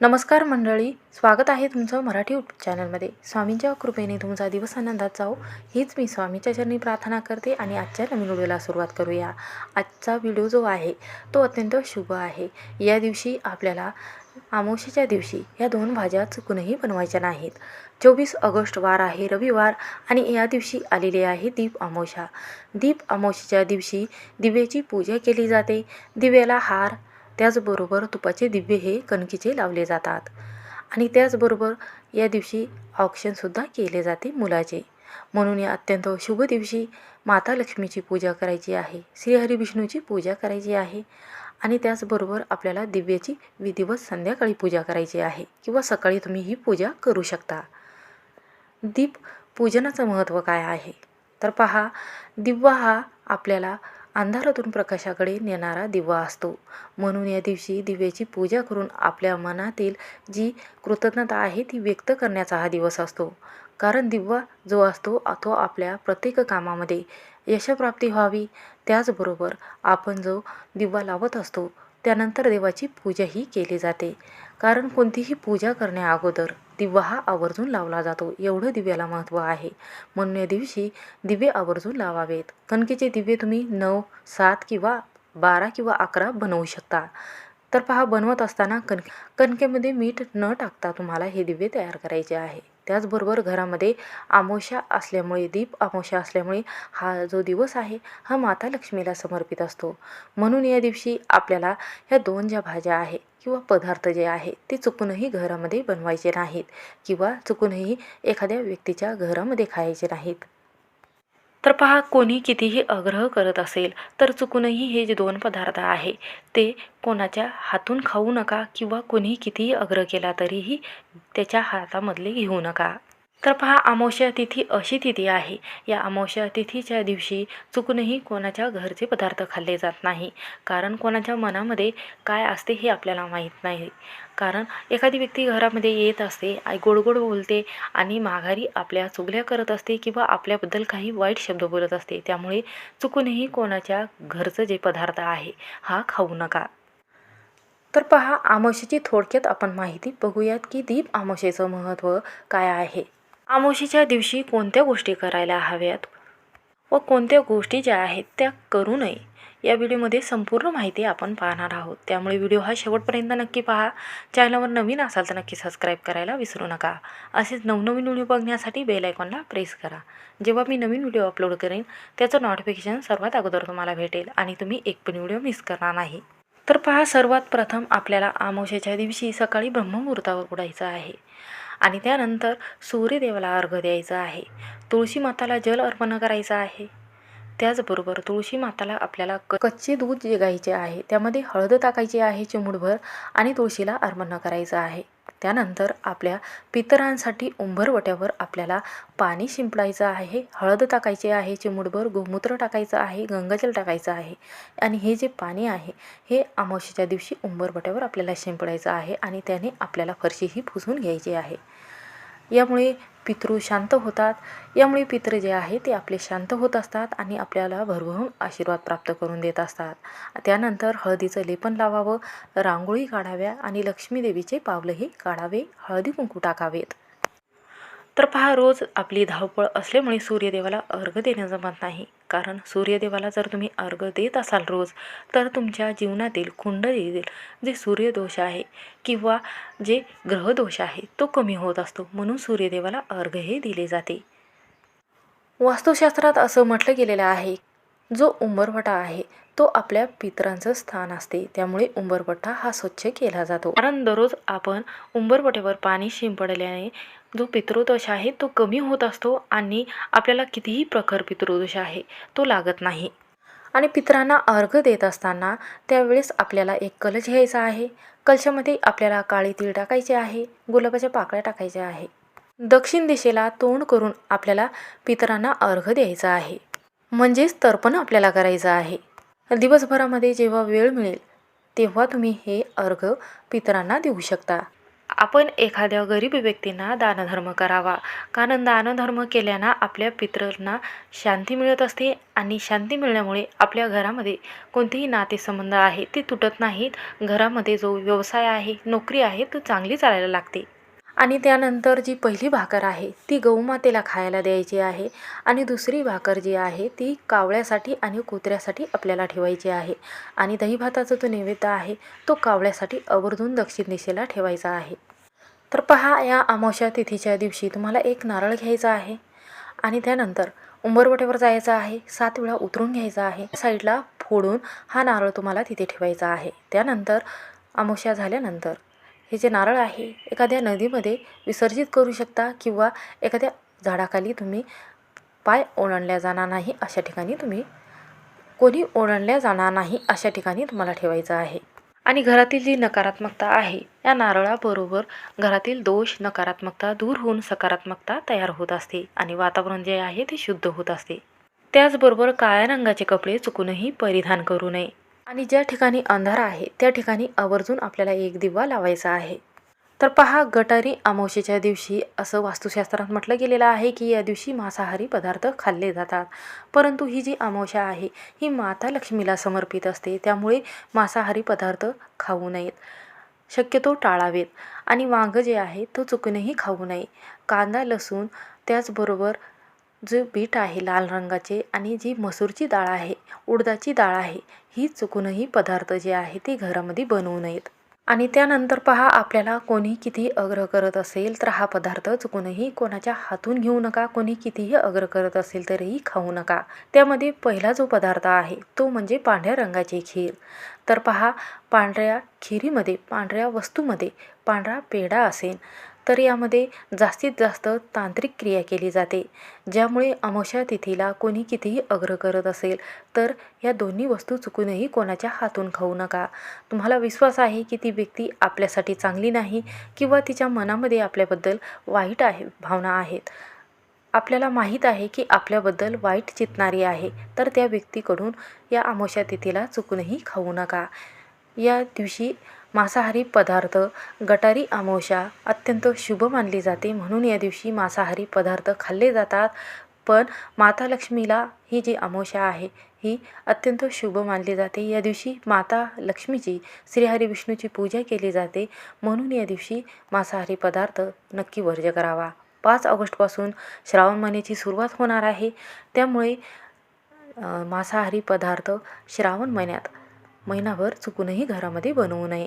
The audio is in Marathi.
नमस्कार मंडळी स्वागत आहे तुमचं मराठी यूट्यूब चॅनलमध्ये स्वामींच्या कृपेने तुमचा दिवस आनंदात जाओ हीच मी स्वामीच्या चरणी प्रार्थना करते आणि आजच्या नवीन व्हिडिओला सुरुवात करूया. आजचा व्हिडिओ जो आहे तो अत्यंत शुभ आहे. या दिवशी आपल्याला आमोशीच्या दिवशी या दोन भाज्या चुकूनही बनवायच्या नाहीत. चोवीस ऑगस्ट वार आहे रविवार आणि या दिवशी आलेली आहे दीप अमोशा दीप अमावस्येच्या दिवशी दिव्याची पूजा केली जाते. दिव्याला हार त्याचबरोबर तुपाचे दिवे हे कणकीचे लावले जातात. आणि त्याचबरोबर या दिवशी औक्षणसुद्धा केले जाते मुलाचे. म्हणून या अत्यंत शुभ दिवशी माता लक्ष्मीची पूजा करायची आहे. श्रीहरी विष्णूची पूजा करायची आहे. आणि त्याचबरोबर आपल्याला दिव्याची विधिवत संध्याकाळी पूजा करायची आहे किंवा सकाळी तुम्ही ही पूजा करू शकता. दीप पूजनाचं महत्त्व काय आहे? तर पहा दिवा हा आपल्याला अंधारातून प्रकाशाकडे नेणारा दिवा असतो. म्हणून या दिवशी दिव्याची पूजा करून आपल्या मनातील जी कृतज्ञता आहे ती व्यक्त करण्याचा हा दिवस असतो. कारण दिवा जो असतो तो आपल्या प्रत्येक कामामध्ये यशप्राप्ती व्हावी. त्याचबरोबर आपण जो दिवा लावत असतो त्यानंतर देवाची पूजाही केली जाते. कारण कोणतीही पूजा करण्या अगोदर दिवा हा आवर्जून लावला जातो. एवढं दिव्याला महत्त्व आहे. म्हणून या दिवशी दिवे आवर्जून लावावेत. कणकेचे दिवे तुम्ही नऊ सात किंवा बारा किंवा अकरा बनवू शकता. तर पहा बनवत असताना कण कणकेमध्ये मीठ न टाकता तुम्हाला हे दिवे तयार करायचे आहे. त्याचबरोबर घरामध्ये आमोशा असल्यामुळे दीप आमोशा असल्यामुळे हा जो दिवस आहे हा माता लक्ष्मीला समर्पित असतो. म्हणून या दिवशी आपल्याला ह्या दोन ज्या भाज्या आहे किंवा पदार्थ जे आहे ते चुकूनही घरामध्ये बनवायचे नाहीत किंवा चुकूनही एखाद्या व्यक्तीच्या घरामध्ये खायचे नाहीत. तर पहा कोणी कितीही आग्रह करत असेल तर चुकूनही हे जे दोन पदार्थ आहे ते कोणाच्या हातून खाऊ नका किंवा कोणीही कितीही आग्रह केला तरीही त्याच्या हातामधले घेऊ नका. तर पहा अमावस्या तिथी अशी तिथी आहे. या अमावस्या तिथीच्या दिवशी चुकूनही कोणाच्या घरचे पदार्थ खाल्ले जात नाही. कारण कोणाच्या मनामध्ये काय असते हे आपल्याला माहीत नाही. कारण एखादी व्यक्ती घरामध्ये येत असते आई गोड गोड बोलते आणि माघारी आपल्या चुगल्या करत असते किंवा आपल्याबद्दल काही वाईट शब्द बोलत असते. त्यामुळे चुकूनही कोणाच्या घरचं जे पदार्थ आहे हा खाऊ नका. तर पहा आमोशीची थोडक्यात आपण माहिती बघूयात की दीप आमोशेचं महत्त्व काय आहे. आमोशीच्या दिवशी कोणत्या गोष्टी करायला हव्यात व कोणत्या गोष्टी ज्या आहेत त्या करू नये? या व्हिडिओमध्ये संपूर्ण माहिती आपण पाहणार आहोत. त्यामुळे व्हिडिओ हा शेवटपर्यंत नक्की पहा. चॅनलवर नवीन असाल तर नक्की सबस्क्राईब करायला विसरू नका. असेच नवनवीन व्हिडिओ बघण्यासाठी बेल आयकॉनला प्रेस करा. जेव्हा मी नवीन व्हिडिओ अपलोड करेन त्याचं नोटिफिकेशन सर्वात अगोदर तुम्हाला भेटेल आणि तुम्ही एक पण व्हिडिओ मिस करणार नाही. तर पहा सर्वात प्रथम आपल्याला आमोशाच्या दिवशी सकाळी ब्रह्ममुहूर्तावर उडायचं आहे आणि त्यानंतर सूर्यदेवाला अर्घ द्यायचा आहे. तुळशी माताला जल अर्पण करायचं आहे. त्याचबरोबर तुळशी माताला आपल्याला क कच्चे दूध जे गायचे आहे त्यामध्ये हळद टाकायची आहे चिमुडभर आणि तुळशीला अर्पण करायचं आहे. त्यानंतर आपल्या पितरांसाठी उंबरवट्यावर आपल्याला पाणी शिंपडायचं आहे हळद टाकायचे आहे चिमुडभर गोमूत्र टाकायचं आहे गंगाजल टाकायचं आहे आणि हे जे पाणी आहे हे अमावस्येच्या दिवशी उंबरवट्यावर आपल्याला शिंपडायचं आहे आणि त्याने आपल्याला फरशीही पुसून घ्यायची आहे. यामुळे पितृ शांत होतात. यामुळे पितृ जे आहे ते आपले शांत होत असतात आणि आपल्याला भरभरून आशीर्वाद प्राप्त करून देत असतात. त्यानंतर हळदीचं लेपन लावावं रांगोळी काढाव्या आणि लक्ष्मी देवीचे पावलंही काढावे हळदी कुंकू टाकावेत. तर पहा रोज आपली धावपळ असल्यामुळे सूर्यदेवाला अर्घ देणं जमत नाही. कारण सूर्यदेवाला जर तुम्ही अर्घ देत असाल रोज तर तुमच्या जीवनातील कुंडलीतील जे सूर्यदोष आहे किंवा जे ग्रहदोष आहे तो कमी होत असतो. म्हणून सूर्यदेवाला अर्घ हे दिले जाते. वास्तुशास्त्रात असं म्हटलं गेलेलं आहे जो उंबरवटा आहे तो आपल्या पितरांचं स्थान असते. त्यामुळे उंबरवटा हा स्वच्छ केला जातो. कारण दररोज आपण उंबरवटेवर पाणी शिंपडल्याने जो पितृदोष आहे तो कमी होत असतो आणि आपल्याला कितीही प्रखर पितृदोष आहे तो लागत नाही. आणि पितरांना अर्घ देत असताना त्यावेळेस आपल्याला एक कलश घ्यायचा आहे. कलशामध्ये आपल्याला काळी तीळ टाकायचे आहे गुलाबाच्या पाकळ्या टाकायच्या आहे. दक्षिण दिशेला तोंड करून आपल्याला पितरांना अर्घ द्यायचा आहे. म्हणजेच तर्पण आपल्याला करायचं आहे. दिवसभरामध्ये जेव्हा वेळ मिळेल तेव्हा तुम्ही हे अर्घ पितरांना देऊ शकता. आपण एखाद्या गरीब व्यक्तींना दानधर्म करावा. कारण दानधर्म केल्यानं आपल्या पितरांना शांती मिळत असते आणि शांती मिळण्यामुळे आपल्या घरामध्ये कोणतेही नातेसंबंध आहे ते तुटत नाहीत. घरामध्ये जो व्यवसाय आहे नोकरी आहे तो चांगली चालायला लागते. आणि त्यानंतर जी पहिली भाकर आहे ती गौमातेला खायला द्यायची आहे आणि दुसरी भाकर जी आहे ती कावळ्यासाठी आणि कुत्र्यासाठी आपल्याला ठेवायची आहे. आणि दहीभाताचा जो नैवेद्य आहे तो कावळ्यासाठी आवर्जून दक्षिण दिशेला ठेवायचा आहे. तर पहा या अमावस्या तिथीच्या दिवशी तुम्हाला एक नारळ घ्यायचा आहे आणि त्यानंतर उंबरवटेवर जायचं आहे सात वेळा उतरून घ्यायचा आहे. साईडला फोडून हा नारळ तुम्हाला तिथे ठेवायचा आहे. त्यानंतर अमावस्या झाल्यानंतर हे जे नारळ आहे एखाद्या नदीमध्ये विसर्जित करू शकता किंवा एखाद्या झाडाखाली तुम्ही पाय ओलांडल्या जाणार नाही अशा ठिकाणी तुम्ही कोणी ओलांडल्या जाणार नाही अशा ठिकाणी तुम्हाला ठेवायचं आहे. आणि घरातील जी नकारात्मकता आहे या नारळाबरोबर घरातील दोष नकारात्मकता दूर होऊन सकारात्मकता तयार होत असते आणि वातावरण जे आहे ते शुद्ध होत असते. त्याचबरोबर काळ्या रंगाचे कपडे चुकूनही परिधान करू नये. आणि ज्या ठिकाणी अंधार आहे त्या ठिकाणी आवर्जून आपल्याला एक दिवा लावायचा आहे. तर पहा गटारी अमावशेच्या दिवशी असं वास्तुशास्त्रात म्हटलं गेलेलं आहे की या दिवशी मांसाहारी पदार्थ खाल्ले जातात. परंतु ही जी अमावशा आहे ही माता लक्ष्मीला समर्पित असते त्यामुळे मांसाहारी पदार्थ खाऊ नयेत. शक्यतो टाळावेत. आणि वांगं जे आहे तो चुकूनही खाऊ नये. कांदा लसूण त्याचबरोबर जे पीठ आहे लाल रंगाचे आणि जी मसूरची डाळ आहे उडदाची डाळ आहे ही चुकूनही पदार्थ जे आहे ते घरामध्ये बनवू नयेत. आणि त्यानंतर पहा आपल्याला कोणी किती अग्रह करत असेल तर हा पदार्थ चुकूनही कोणाच्या हातून घेऊ नका कोणी कितीही अग्रह करत असेल तरीही खाऊ नका. त्यामध्ये पहिला जो पदार्थ आहे तो म्हणजे पांढऱ्या रंगाची खीर. तर पहा पांढऱ्या खिरीमध्ये पांढऱ्या वस्तूमध्ये पांढरा पेढा असेल. तर यामध्ये जास्तीत जास्त तांत्रिक क्रिया केली जाते ज्यामुळे अमावस्या तिथीला कोणी कितीही आग्रह करत असेल तर या दोन्ही वस्तू चुकूनही कोणाच्या हातून खाऊ नका. तुम्हाला विश्वास आहे की ती व्यक्ती आपल्यासाठी चांगली नाही किंवा तिच्या मनामध्ये आपल्याबद्दल वाईट आहे भावना आहेत? आपल्याला माहीत आहे की आपल्याबद्दल वाईट चितणारी आहे तर त्या व्यक्तीकडून या अमावस्या तिथीला चुकूनही खाऊ नका. या दिवशी मांसाहारी पदार्थ गटारी अमावस्या अत्यंत शुभ मानली जाते. म्हणून या दिवशी मांसाहारी पदार्थ खाल्ले जातात. पण माता लक्ष्मीला ही जी अमावस्या आहे ही अत्यंत शुभ मानली जाते. या दिवशी माता लक्ष्मीची श्रीहरी विष्णूची पूजा केली जाते. म्हणून या दिवशी मांसाहारी पदार्थ नक्की वर्ज करावा. पाच ऑगस्टपासून श्रावण महिन्याची सुरुवात होणार आहे. त्यामुळे मांसाहारी पदार्थ श्रावण महिन्यात महिनाभर चुकूनही घरामध्ये बनवू नये.